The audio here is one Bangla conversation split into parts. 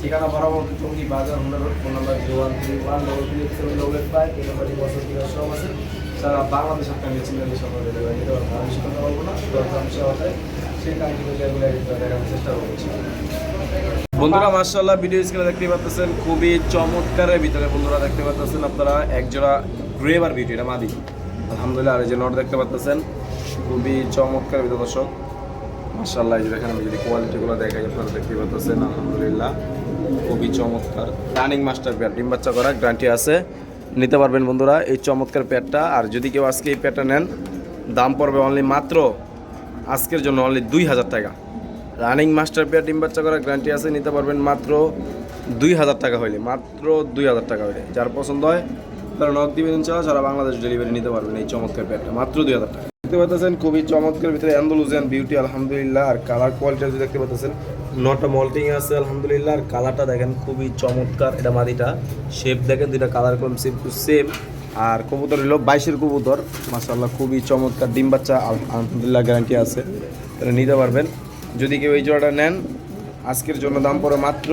ঠিকানা বরাবর Tongi Bazar, Hunda road, phone number zero one three one double three seven double five এই বছর সব আছে। সারা বাংলাদেশ আপনার মেচিনারি সকল ডেলিভারি দিতে আমি বলব না দরকার সেই কাজগুলো চেষ্টা করছি বন্ধুরা মার্শাল্লাহ ভিডিও স্ক্রিনে দেখতে পাচ্ছেন খুবই চমৎকারের ভিতরে বন্ধুরা দেখতে পাচ্ছেন আপনারা একজোড়া গ্রেভার ভিডিও এটা মাদি। আলহামদুলিল্লাহ, আর এই যে নট দেখতে পাচ্ছেন খুবই চমৎকার ভিতর দর্শক। মার্শাল্লাহ যে দেখেন আমি যদি কোয়ালিটিগুলো দেখাই, আপনারা দেখতে পাচ্ছেন আলহামদুলিল্লাহ, খুবই চমৎকার। রানিং মাস্টার পেয়ার ডিম বাচ্চা করা গ্যারান্টি আছে। নিতে পারবেন বন্ধুরা, এই চমৎকার পেয়ারটা আর যদি কেউ আজকে এই পেয়ারটা নেন, দাম পড়বে অনলি মাত্র, আজকের জন্য অনলি দুই হাজার টাকা। রানিং মাস্টার পেয়ার ডিম বাচ্চা করা গ্যারান্টি আছে, নিতে পারবেন মাত্র দুই হাজার টাকা হইলে, মাত্র দুই হাজার টাকা হইলে। যার পছন্দ হয়, তারা নক দিবেন সারা বাংলাদেশ ডেলিভারি নিতে পারবেন এই চমৎকার পেয়ারটা মাত্র দুই হাজার টাকা। দেখতে পাচ্ছেন খুবই চমৎকার ভিতরে অ্যান্ডালুজিয়ান বিউটি আলহামদুলিল্লাহ। আর কালার কোয়ালিটি যদি দেখতে পাচ্ছেন নটা মল্টিং আছে, আলহামদুলিল্লাহ। আর কালারটা দেখেন খুবই চমৎকার, এটা মাদিটা শেপ দেখেন, দুইটা কালার কম সেম টু সেম আর কবুতর হলো বাইশের কবুতর। মাসাল্লাহ খুবই চমৎকার। ডিম বাচ্চা আল- আলহামদুলিল্লাহ গ্যারান্টি আছে। তাহলে নিতে পারবেন। যদি কেউ এই জোড়াটা নেন আজকের জন্য দাম পড়ে মাত্র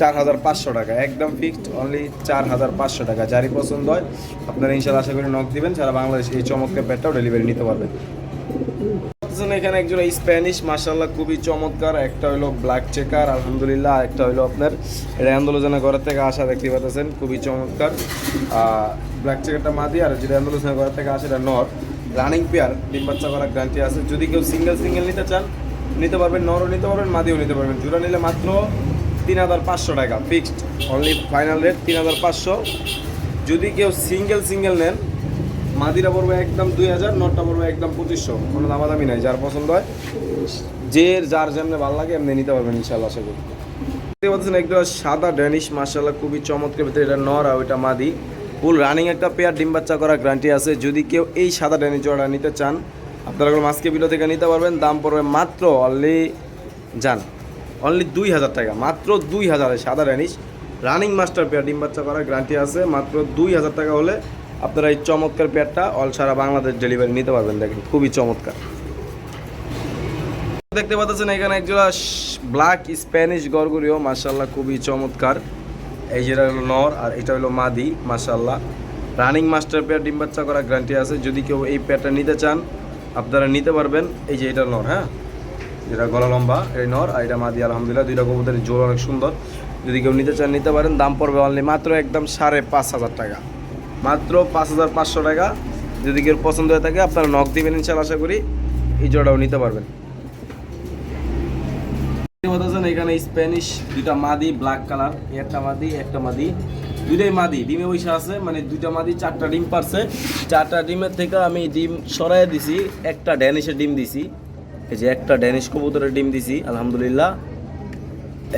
চার হাজার পাঁচশো টাকা। একদম ফিক্সড অনলি চার হাজার পাঁচশো টাকা। যারই পছন্দ হয়, আপনারা ইনশাল্লাহ আশা করি নক দিবেন, সারা বাংলাদেশ এই চমৎকার প্যাটটাও ডেলিভারি নিতে পারবেন এখানে একজন স্প্যানিশ মার্শাল্লাহ খুবই চমৎকার। একটা হলো ব্ল্যাক চেকার আলহামদুলিল্লাহ। একটা হলো আপনার এটা আন্দোলনের ঘরের থেকে আসা, দেখতে পাচ্ছেন, খুবই চমৎকার। ব্ল্যাক চেকারটা মাদি, আর যেটা আন্দোলনের ঘরের থেকে আসে, এটা নর। রানিং পেয়ার ডিম বাচ্চা করার গ্যারান্টি আছে। যদি কেউ সিঙ্গেল সিঙ্গেল নিতে চান নিতে পারবেন, নরও নিতে পারবেন, মাদিও নিতে পারবেন। জোড়া নিলে মাত্র তিন হাজার পাঁচশো টাকা ফিক্সড অনলি ফাইনাল রেট তিন হাজার পাঁচশো। যদি কেউ সিঙ্গেল সিঙ্গেল নেন, মাদিরা পড়বে একদম দুই হাজার, নটটা পড়বে একদম পঁচিশশো। কোনো দামাদামি নাই, যার পছন্দ হয়, যে যার যেমনি ভালো লাগে এমনি নিতে পারবেন ইনশাল্লাহ আশা করি। দেখতে পাচ্ছেন, একটা সাদা ড্যানিশ মার্শাল্লাহ খুবই চমৎকার, ভিতরে এটা নর আর ওইটা মাদি। ফুল রানিং একটা পেয়ার ডিম বাচ্চা করার গ্যারান্টি আছে। যদি কেউ এই সাদা ড্যানিশ জোড়া নিতে চান আপনারা কোনো মাছকে বিলো থেকে নিতে পারবেন, দাম পড়বে মাত্র অনলি যান অনলি দুই হাজার টাকা, মাত্র দুই হাজারে সাদা ড্যানিশ রানিং মাস্টার পেয়ার, ডিম বাচ্চা করার গ্যারান্টি আছে, মাত্র দুই হাজার টাকা হলে আপনারা এই চমৎকার পেয়ারটা অল সারা বাংলাদেশ ডেলিভারি নিতে পারবেন, দেখেন, খুবই চমৎকার। দেখতে পাচ্ছেন এখানে একজোড়া ব্ল্যাক স্প্যানিশ গরগুরিও মার্শাল্লাহ খুবই চমৎকার। এই যেটা হলো নর আর এটা হলো মাদি মার্শাল্লাহ রানিং মাস্টার পেয়ার, ডিম বাচ্চা করার গ্যারান্টি আছে, যদি কেউ এই পেয়ারটা নিতে চান আপনারা নিতে পারবেন, এই যে এটা নর হ্যাঁ? যেটা গলা লম্বা, এই নর, আর এটা মাদি, আলহামদুলিল্লাহ, দুইটা কবুতরের জোর অনেক সুন্দর। যদি কেউ নিতে চান, নিতে পারেন, দাম পড়বে অনলি মাত্র একদম সাড়ে পাঁচ হাজার টাকা। মাত্র পাঁচ হাজার পাঁচশো টাকা। যদি কেউ পছন্দ হয়ে থাকে, আপনারা নক দিবেন ইনশাল্লাহ আশা করি এই জোড়াও নিতে পারবেন। এখানে স্প্যানিশ দুটা মাদি ব্ল্যাক কালার একটা মাদি একটা মাদি। দুইটাই মাদি ডিমে বসে আছে মানে দুইটা মাদি চারটা ডিম পারছে। চারটা ডিমের থেকে আমি ডিম সরাই দিছি একটা ড্যানিশের ডিম দিছি। এই যে একটা ড্যানিশ কবুতরের ডিম দিছি আলহামদুলিল্লাহ।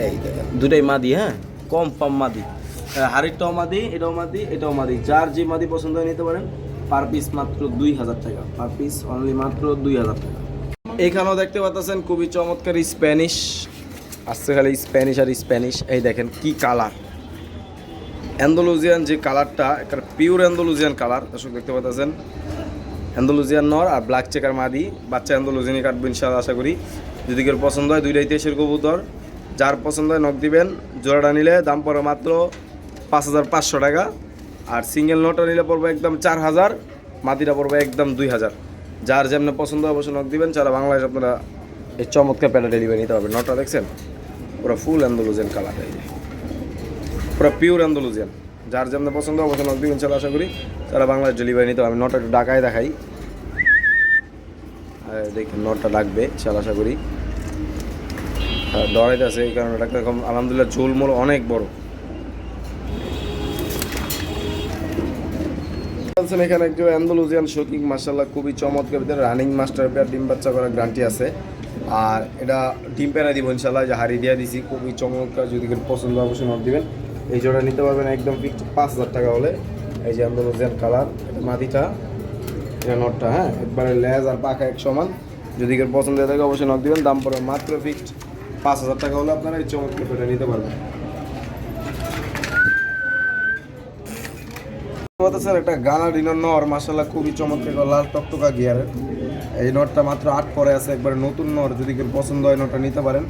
এই দুটাই মাদি হ্যাঁ? কম পাম মাদি। আহ, আরেকটাও মাদি এটাও মাদি এটাও মাদি। যার যে মাদি পছন্দ হয় নিতে পারেন পার পিস মাত্র দুই হাজার টাকা। পার পিস অনলি মাত্র দুই হাজার টাকা। এখানেও দেখতে পাচ্ছেন খুবই চমৎকার স্প্যানিশ আসছে খালি স্প্যানিশ আর স্প্যানিশ এই দেখেন কি কালার অ্যান্ডোলুজিয়ান যে কালারটা একটা পিওর অ্যান্ডোলুজিয়ান কালার, দর্শক দেখতে পাচ্ছেন। অ্যান্ডোলুজিয়ান নর আর ব্ল্যাক চেকার মাদি, বাচ্চা অ্যান্ডোলুজিয়ানই কাটবেন ইনশাআল্লাহ আশা করি। যদি কেউ পছন্দ হয়, দুইটাই দেশের কবুতর। যার পছন্দ হয় নখ দিবেন। জোড়াটা নিলে দাম পড়ে মাত্র পাঁচ হাজার পাঁচশো টাকা। আর সিঙ্গেল নটা নিলে পড়বে একদম চার হাজার, মাদিটা পড়বে একদম দুই হাজার। যার যেমন পছন্দ হয়, অবশ্যই নখ দিবেন। যারা বাংলাদেশ আপনারা এই চমৎকার প্যাটা ডেলিভারি নিতে পারবেন। নটা দেখছেন? পুরো ফুল অ্যান্ডোলুজিয়ান কালার এই পুরো পিওর অ্যান্ডোলুজিয়ান যার যেমন পছন্দ অবশ্যই নখ দিবেন চলো আশা করি তারা বাংলার ডেলিভারি নিতে হবে নটা একটু ডাকায় দেখাই। আর দেখুন নটটা ডাকবে চাল আশা করি। ডরাইতে আছে, এই কারণে ডাক্তার আলহামদুলিল্লাহ ঝোলমোল অনেক বড়। বলছেন এখানে একজন অ্যান্ডালুজিয়ান শোকিং মার্শাল্লাহ খুবই চমৎকার ভিতরে রানিং মাস্টার পেয়ার ডিম বাচ্চা করার গ্যারান্টি আছে। আর এটা ডিম পেনা দিব ইনশাল্লাহ যে হারি দিয়া দিছি, খুবই চমৎকার, যদি পছন্দ অবশ্যই নক দিবেন। এই জোড়া নিতে পারবেন একদম ফিক্সড পাঁচ হাজার টাকা হলে। এই যে আন্দোলন কালার মাদিটা এটা নটটা হ্যাঁ? একবারে লেজ আর পাখা এক সমান। যদি কেউ পছন্দ হয়ে থাকে, অবশ্যই নক দিবেন। দাম পড়বে মাত্র ফিক্সড পাঁচ হাজার টাকা হলে আপনারা এই চমৎকার পেটা নিতে পারবেন। স্যার, একটা গানা ডিনার নর মাসাল্লাহ খুবই চমৎকার লাল টকটকা গিয়ারের এই নটটা মাত্র আট পরে আছে, একবারে নতুন নর, যদি কেউ পছন্দ হয় নটটা নিতে পারেন।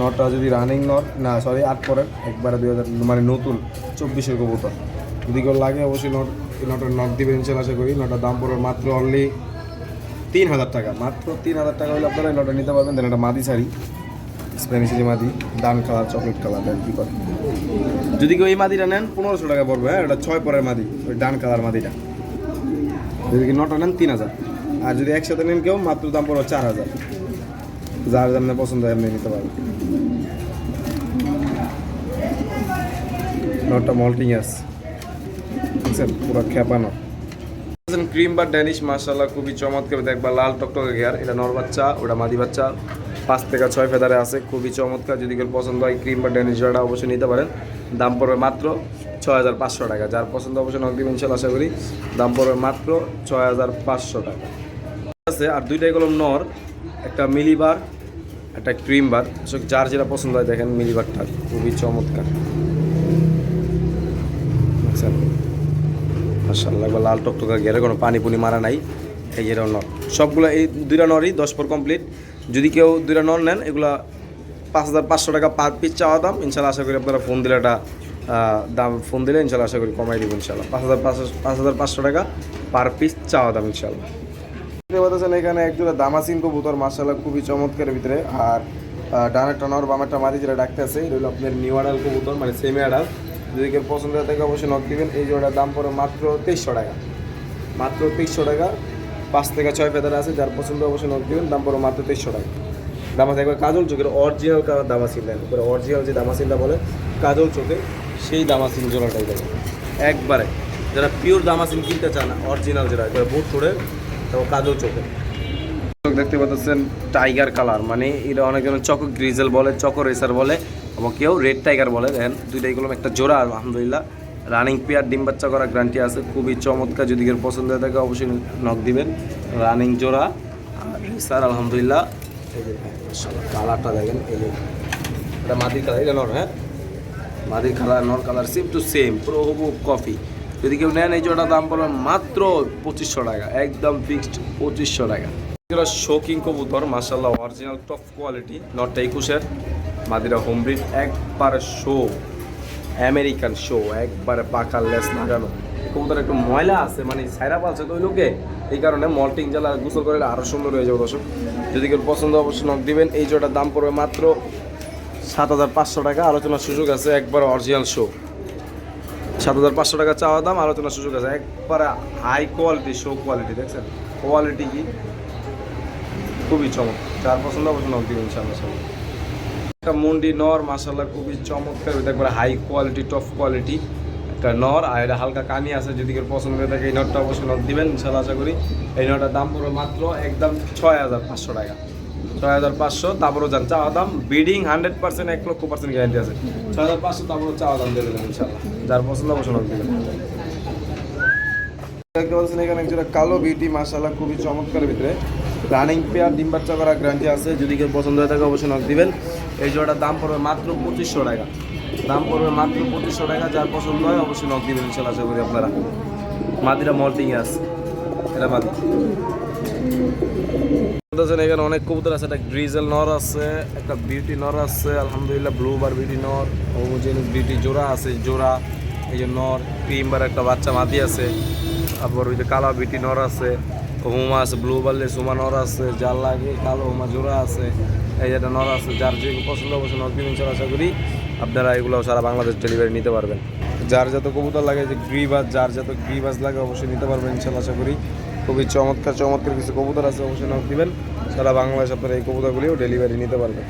নটটা যদি রানিং নট, না সরি আট পরে একবারে দুই হাজার মানে নতুন, চব্বিশের কবুতর। যদি কেউ লাগে, অবশ্যই নট, নটের নট দিবেন ইনশাল্লাহ, আশা করি। নটার দাম পড়বে মাত্র অনলি তিন হাজার টাকা। মাত্র তিন হাজার টাকা হলে আপনারা নটা নিতে পারবেন। দেন একটা মাদি শাড়ি স্প্যানিশ যে মাদি, ডান কালার চকলেট কালার দেন কী করে। যদি কেউ এই মাদিটা নেন, পনেরোশো টাকা পড়বে হ্যাঁ? এটা ছয় পরের মাদি, ওই ডান কালার মাদিটা। যদি কি নটা নেন, তিন হাজার। আর যদি একসাথে নেন কেউ, মাত্র দাম পড়বে চার হাজার। যার যেমন পছন্দ হয়, এমনি নিতে পারবে নটটা মল্টিং আস বুঝছেন ক্রিম বা ড্যানিশ মাসাল্লাহ খুবই চমৎকার। দেখবা লাল টকটকে গিয়ার এটা নর বাচ্চা, ওটা মাদি বাচ্চা। পাঁচ থেকে ছয় ফেদারে আছে, খুবই চমৎকার। যদি কেউ পছন্দ হয় ক্রিম বা ড্যানিশ জোড়াটা অবশ্যই নিতে পারেন। দাম মাত্র ছয় হাজার পাঁচশো টাকা। যার পছন্দ অবশ্যই নকদিন ইনশাল্লাহ আশা করি। দাম মাত্র ছয় হাজার পাঁচশো টাকা। আছে, আর দুইটাই কলম নর, একটা মিলিবার একটা ক্রিম বার। যার যেটা পছন্দ হয় দেখেন মিলিবারটা খুবই চমৎকার বুঝছেন মাসাল্লাহ লাল টকটকা গেলে কোনো পানি পুনি মারা নাই। এই যে নর সবগুলো এই দুইটা নরই দশ পর কমপ্লিট যদি কেউ দুইটা নর নেন, এগুলা পাঁচ হাজার পাঁচশো টাকা পার পিস চাওয়া দাম। ইনশাল্লাহ আশা করি আপনারা ফোন দিলে একটা দাম ফোন দিলে ইনশাল্লাহ আশা করি কমাই দিব ইনশাল্লাহ পাঁচ হাজার পাঁচশো, পাঁচ হাজার পাঁচশো টাকা পার পিস চাওয়া দাম ইনশাল্লাহ দেখতে পাচ্ছেন এখানে একজোড়া দামাসিন কবুতর মার্শাল্লাহ খুবই চমৎকার ভিতরে। আর ডান একটা নর, বাম একটা মাদি যেটা ডাকতে আছে আপনার নিউ আডাল কবুতর মানে সেমি আডাল যদি কেউ পছন্দ হয় থাকে অবশ্যই নক দিবেন। এই জোড়ার দাম পড়ে মাত্র তেইশশো টাকা। মাত্র তেইশশো টাকা। পাঁচ থেকে ছয় ফেদার আছে, যার পছন্দ অবশ্যই নক দিবেন। দাম পড়ে মাত্র তেইশশো টাকা। দামাস একবার কাজল চোখের অরিজিনাল কালার দেন উপরে অরিজিনাল যে দামাসিনটা বলে কাজল চোখে সেই দামাসিন জোড়াটাই দেবেন একবারে, যারা পিওর দামাসিন কিনতে চান অরিজিনাল যেটা এবার বুট করে, তারপর কাজল চোখে। দেখতে পাচ্ছেন টাইগার কালার মানে এটা অনেকজন চকো গ্রিজেল বলে, চকো রেসার বলে। কেউ রেড টাইগার বলে, দেখেন, দুইটাই গুলো একটা জোড়া আলহামদুলিল্লাহ রানিং পেয়ার ডিম বাচ্চা করা গ্যারান্টি আছে, খুবই চমৎকার, যদি কেউ পছন্দ হয়ে থাকে অবশ্যই নক দিবেন। রানিং জোড়া, আর রেসার আলহামদুলিল্লাহ। কালারটা দেখেন, এই যে, এটা মাদির কালার এটা নর হ্যাঁ? মাদির কালার নর কালার সেম টু সেম পুরো হবু কফি যদি কেউ নেন এই জোড়া দাম পড়বে মাত্র পঁচিশশো টাকা, একদম ফিক্সড পঁচিশশো টাকা। এগুলো শোকিং কবুতর মাসাল্লাহ অরিজিনাল টপ কোয়ালিটি নটটা একুশের। মাদিরা হোম ব্রিড একবারে শো আমেরিকান শো একবারে পাকা লেস লাগানো কবুতর একটু ময়লা আছে মানে সাইরা পালছে তো ওই লোকে? এই কারণে মল্টিং জ্বালা গোসল করলে আরও সুন্দর হয়ে যাবে দর্শক। যদি কেউ পছন্দ অবশ্যই নক দিবেন। এই জোটার দাম পড়বে মাত্র সাত হাজার পাঁচশো টাকা। আলোচনার সুযোগ আছে, একবার অরিজিনাল শো সাত হাজার পাঁচশো টাকা চাওয়া দাম, আলোচনার সুযোগ আছে। একবারে হাই কোয়ালিটি শো কোয়ালিটি দেখছেন? কোয়ালিটি কি? খুবই চমৎকার যার পছন্দ পছন্দ দিন ইনশাআল্লাহ। সবাই একটা মন্ডি নর মাসাল্লাহ খুবই চমৎকার। একবারে হাই কোয়ালিটি টপ কোয়ালিটি একটা নর, আর এটা হালকা কানি আছে, যদি কেউ পছন্দ করে থাকে এই নটটা অবশ্যই নট দিবেন ইনশাল্লাহ আশা করি। এই নটটার দাম পড়বে মাত্র একদম ছয় হাজার পাঁচশো টাকা। ছয় হাজার পাঁচশো, তারপরও যান, চাওয়া দাম বিডিং হান্ড্রেড পার্সেন্ট এক লক্ষ পার্সেন্ট গ্যারান্টি আছে। ছয় হাজার পাঁচশো, তারপরও চাওয়া দাম দিয়ে দেবেন ইনশাল্লাহ যার পছন্দ অবশ্যই নট দেবেন। দেখতে পাচ্ছেন এখানে একটা কালো বিউটি মাসাল্লাহ খুবই চমৎকার ভিতরে। রানিং পেয়ার, ডিম বাচ্চা করা গ্যারান্টি আছে, যদি কেউ পছন্দ হয়ে থাকে অবশ্যই নক দিবেন। এই জোড়াটার দাম পড়বে মাত্র পঁচিশশো টাকা। দাম পড়বে মাত্র পঁচিশশো টাকা, যার পছন্দ হয় অবশ্যই নক দিবেন ইনশাল্লাহ, আশা করি আপনারা। মাদিরা মল্টিং আছে। এটা মাদি। এখানে অনেক কবুতর আছে, একটা গ্রিজেল নর আছে, একটা বিউটি নর আছে, আলহামদুলিল্লাহ, ব্লু বার বিউটি নর, হোমোজেনিক বিউটি জোড়া আছে জোড়া, এই যে নর, ক্রিম বার একটা বাচ্চা মাদি আছে তারপর ওই যে কালা বিউটি নর আছে, হুমা আছে, ব্লু বার্লে সুমা নর আছে, যার লাগে কালো হুমা জোড়া আছে। এই যেটা নর আছে, যার যে পছন্দ অবশ্যই নর দিবেন আশা করি, আপনারা এগুলো সারা বাংলাদেশ ডেলিভারি নিতে পারবেন। যার যত কবুতর লাগে, যে গ্রিবাস যার যত গ্রিবাস লাগে, অবশ্যই নিতে পারবেন ইনশাল্লাহ, আশা করি। খুবই চমৎকার চমৎকার কিছু কবুতর আছে, অবশ্যই নক দিবেন। সারা বাংলাদেশ আপনারা এই কবুতরগুলিও ডেলিভারি নিতে পারবেন।